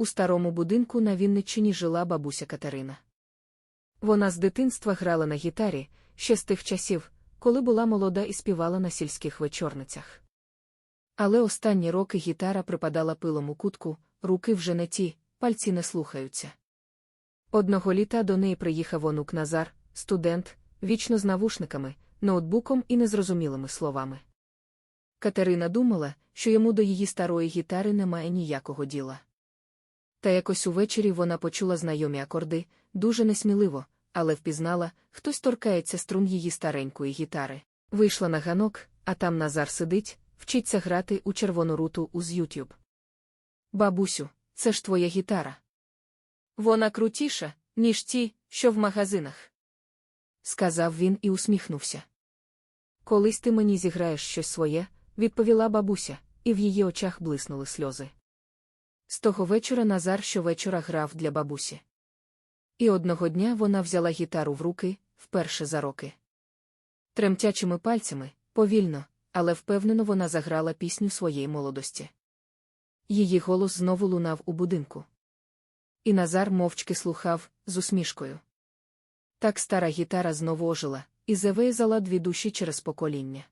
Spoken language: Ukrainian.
У старому будинку на Вінниччині жила бабуся Катерина. Вона з дитинства грала на гітарі, ще з тих часів, коли була молода і співала на сільських вечорницях. Але останні роки гітара припадала пилом у кутку, руки вже не ті, пальці не слухаються. Одного літа до неї приїхав онук Назар, студент, вічно з навушниками, ноутбуком і незрозумілими словами. Катерина думала, що йому до її старої гітари немає ніякого діла. Та якось увечері вона почула знайомі акорди, дуже несміливо, але впізнала, хтось торкається струн її старенької гітари. Вийшла на ганок, а там Назар сидить, вчиться грати у червону руту уз Ютюб. Бабусю, це ж твоя гітара. Вона крутіша, ніж ті, що в магазинах. Сказав він і усміхнувся. Колись ти мені зіграєш щось своє, відповіла бабуся, і в її очах блиснули сльози. З того вечора Назар щовечора грав для бабусі. І одного дня вона взяла гітару в руки вперше за роки. Тремтячими пальцями, повільно, але впевнено вона заграла пісню своєї молодості. Її голос знову лунав у будинку. І Назар мовчки слухав з усмішкою. Так стара гітара знову ожила, і завеязала дві душі через покоління.